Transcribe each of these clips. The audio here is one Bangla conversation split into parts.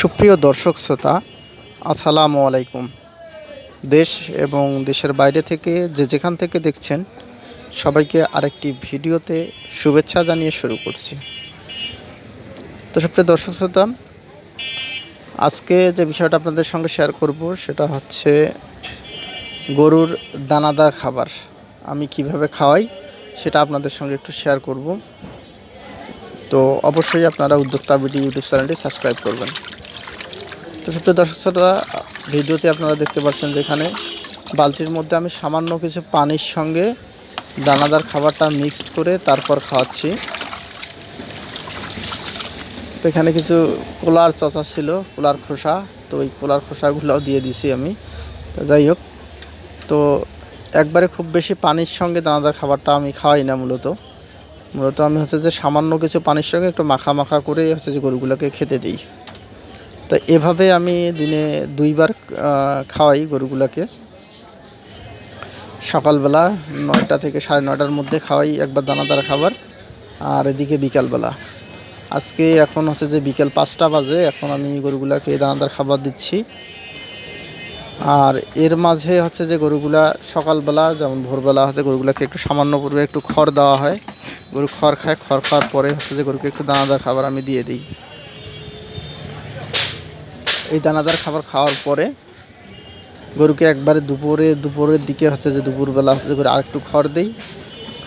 সুপ্রিয় দর্শক শ্রোতা, আসসালামু আলাইকুম। দেশ এবং দেশের বাইরে থেকে যে যেখান থেকে দেখছেন, সবাইকে আরেকটি ভিডিওতে শুভেচ্ছা জানিয়ে শুরু করছি। তো সুপ্রিয় দর্শক শ্রোতা, আজকে যে বিষয়টা আপনাদের সঙ্গে শেয়ার করব, সেটা হচ্ছে গরুর দানাদার খাবার। আমি কীভাবে খাওয়াই, সেটা আপনাদের সঙ্গে একটু শেয়ার করব। তো অবশ্যই আপনারা উদ্যোক্তা বিডি ইউটিউব চ্যানেলটি সাবস্ক্রাইব করবেন। তো সুপ্রিয় দর্শক শ্রোতা, ভিডিওতে আপনারা দেখতে পাচ্ছেন যেখানে বালতির মধ্যে আমি সামান্য কিছু পানির সঙ্গে দানাদার খাবারটা মিক্সড করে তারপর খাওয়াচ্ছি। তো এখানে কিছু কোলার চচা ছিল কোলার খোসা। তো ওই কোলার খোসাগুলোও দিয়ে দিছি আমি। তো যাই হোক, তো একবারে খুব বেশি পানির সঙ্গে দানাদার খাবারটা আমি খাওয়াই না মূলত। মূলত আমি হচ্ছে যে সামান্য কিছু পানির সঙ্গে একটু মাখা মাখা করে হচ্ছে যে গরুগুলোকে খেতে দিই। তো এভাবে আমি দিনে দুইবার খাওয়াই গরুগুলোকে। সকালবেলা নয়টা থেকে সাড়ে নয়টার মধ্যে খাওয়াই একবার দানাদার খাবার, আর এদিকে বিকালবেলা। আজকে এখন হচ্ছে যে বিকেল পাঁচটা বাজে, এখন আমি গরুগুলাকে দানাদার খাবার দিচ্ছি। আর এর মাঝে হচ্ছে যে গরুগুলা সকালবেলা, যেমন ভোরবেলা হচ্ছে গরুগুলাকে একটু সামান্য পূর্বে একটু খড় দেওয়া হয়। গরু খড় খায়, খড় খাওয়ার পরে হচ্ছে যে গরুকে একটু দানাদার খাবার আমি দিয়ে দিই। এই দানাদার খাবার খাওয়ার পরে গরুকে একবারে দুপুরে, দুপুরের দিকে হচ্ছে যে দুপুরবেলা হচ্ছে যে করে আরেকটু খড় দিই।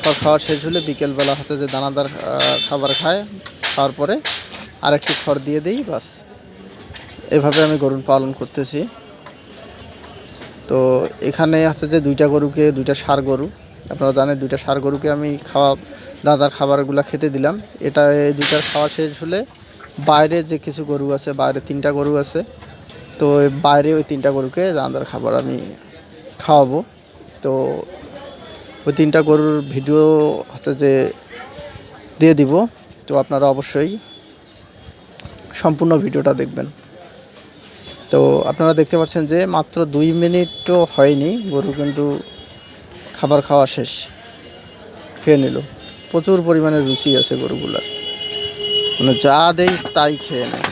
খড় খাওয়া শেষ হলে বিকেলবেলা হচ্ছে যে দানাদার খাবার খায়। খাওয়ার পরে আরেকটু খড় দিয়ে দিই, বাস। এভাবে আমি গরু পালন করতেছি। তো এখানে হচ্ছে যে দুইটা গরুকে, দুইটা সার গরু। আপনারা জানেন দুইটা সার গরুকে আমি খাওয়া দাদার খাবারগুলো খেতে দিলাম। এটা দুইটার খাওয়া শেষ হলে বাইরে যে কিছু গরু আছে, বাইরে তিনটা গরু আছে, তো বাইরে ওই তিনটা গরুকে দানাদার খাবার আমি খাওয়াবো। তো ওই তিনটা গরুর ভিডিও হচ্ছে যে দিয়ে দিব, তো আপনারা অবশ্যই সম্পূর্ণ ভিডিওটা দেখবেন। তো আপনারা দেখতে পাচ্ছেন যে মাত্র দুই মিনিটও হয়নি, গরু কিন্তু খাবার খাওয়া শেষ। খেয়ে নিল। প্রচুর পরিমাণে রুচি আছে গরুগুলার। মানে যা দেই তাই খেয়ে নেয়।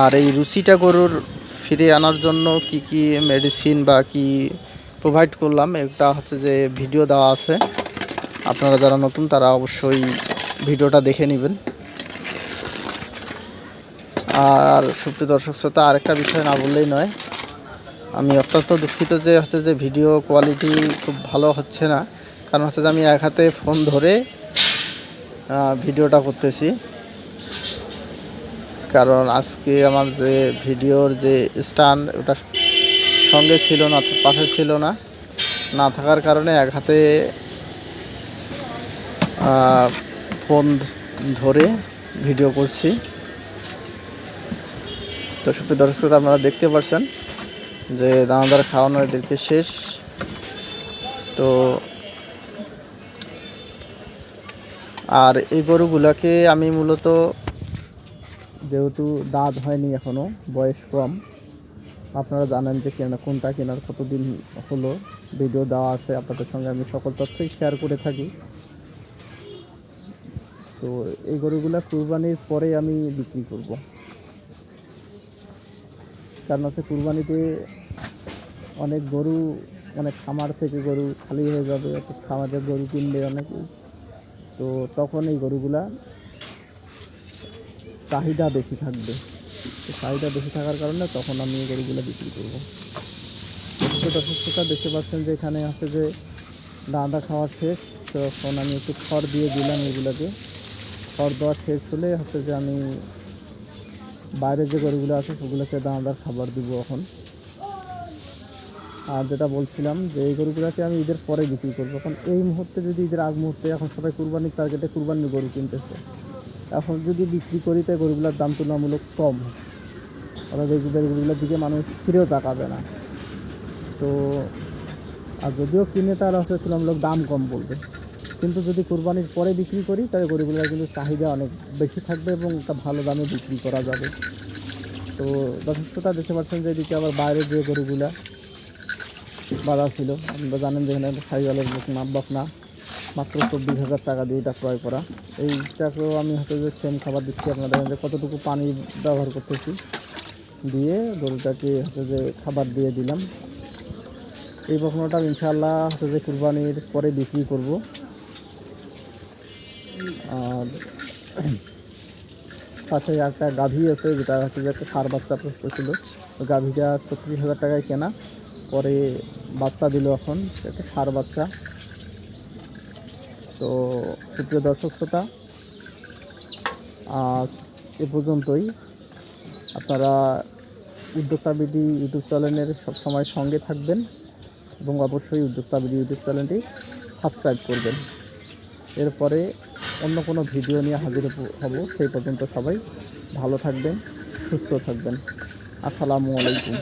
আর এই রুচিটা গরুর ফিরে আনার জন্য কি কি মেডিসিন বা কি প্রোভাইড করলাম, এটা হচ্ছে যে ভিডিও দেওয়া আছে। আপনারা যারা নতুন, তারা অবশ্যই ভিডিওটা দেখে নেবেন। আর সুপ্রিয় দর্শক শ্রোতা, আরেকটা বিষয় না বললেই নয়। আমি অত্যন্ত দুঃখিত যে হচ্ছে যে ভিডিও কোয়ালিটি খুব ভালো হচ্ছে না। কারণ হচ্ছে যে আমি এক হাতে ফোন ধরে ভিডিওটা করতেছি। কারণ আজকে আমার যে ভিডিওর যে স্ট্যান্ড ওটা সঙ্গে ছিল না পাশে ছিল না। না থাকার কারণে এক হাতে ফোন ধরে ভিডিও করছি। তো সুপ্রিয় দর্শক, আপনারা দেখতে পাচ্ছেন যে দানাদার খাওয়ানো এদেরকে শেষ। তো আর এই গরুগুলোকে আমি মূলত যেহেতু দাঁত হয়নি এখনও বয়স কম। আপনারা জানেন যে কেনা, কোনটা কেনার কতদিন হলো। ভিডিও দেওয়া আছে, আপনাদের সঙ্গে আমি সকল তথ্যই শেয়ার করে থাকি। তো এই গরুগুলা কুরবানির পরে আমি বিক্রি করব। কারণ হচ্ছে কুরবানিতে অনেক গরু, অনেক খামার থেকে গরু খালি হয়ে যাবে খামারের গরু কিনবে অনেকেই তো তখন এই গরুগুলা চাহিদা বেশি থাকবে। চাহিদা বেশি থাকার কারণে তখন আমি এই গরুগুলো বিক্রি করব। দর্শক দেখতে পাচ্ছেন যে এখানে আছে যে দাদা খাওয়া শেষ তখন আমি একটু খড় দিয়ে দিলাম এগুলোকে। খড় দেওয়া শেষ হলে হচ্ছে যে আমি বাইরে যে গরুগুলো আছে সেগুলোকে দানাদার খাবার দিব এখন। আর যেটা বলছিলাম যে এই গরুগুলোকে আমি ঈদের পরে বিক্রি করব। এখন এই মুহূর্তে যদি ঈদের আগ মুহূর্তে এখন সবাই কুরবানির টার্গেটে কুরবানির গরু কিনতেছে এখন যদি বিক্রি করি, তাই গরুগুলোর দাম তুলনামূলক কম। অর্থাৎ এই গরুগুলোর দিকে মানুষ ফিরেও তাকাবে না। তো, আর যদিও কিনে তার হচ্ছে তুলনামূলক দাম কম বলবে। কিন্তু যদি কোরবানির পরে বিক্রি করি, তাহলে গরুগুলোর কিন্তু চাহিদা অনেক বেশি থাকবে এবং একটা ভালো দামে বিক্রি করা যাবে। তো যথেষ্টটা দেখতে পাচ্ছেন যে এদিকে আবার বাইরে যে গরুগুলা বাধা ছিল, আপনারা জানেন যে এখানে সাইওয়ালের বকনা বকনা মাত্র চব্বিশ হাজার টাকা দিয়ে এটা ক্রয় করা। এইটাকেও আমি হয়তো যে সেম খাবার দিচ্ছি, আপনারা দেখেন যে কতটুকু পানি ব্যবহার করতেছি। দিয়ে গরুটাকে হচ্ছে যে খাবার দিয়ে দিলাম। এই বকনাটা ইনশাআল্লাহ হচ্ছে যে কুরবানির পরে বিক্রি করব। আর পাশে একটা গাভী আছে, যেটা হচ্ছে যে একটা সার বাচ্চা প্রস্তুত ছিল গাভীটা ছত্রিশ হাজার টাকায় কেনা। পরে বাচ্চা দিল এখন, একটা সার বাচ্চা। তো সুপ্রিয় দর্শক শ্রোতা এ পর্যন্তই। আপনারা উদ্যোক্তা বিডি ইউটিউব চ্যানেলের সবসময় সঙ্গে থাকবেন এবং অবশ্যই উদ্যোক্তা বিডি ইউটিউব চ্যানেলটি সাবস্ক্রাইব করবেন। এরপরে অন্য কোনো ভিডিও নিয়ে হাজির হব, সেই পর্যন্ত সবাই ভালো থাকবেন, সুস্থ থাকবেন। আসসালামু আলাইকুম।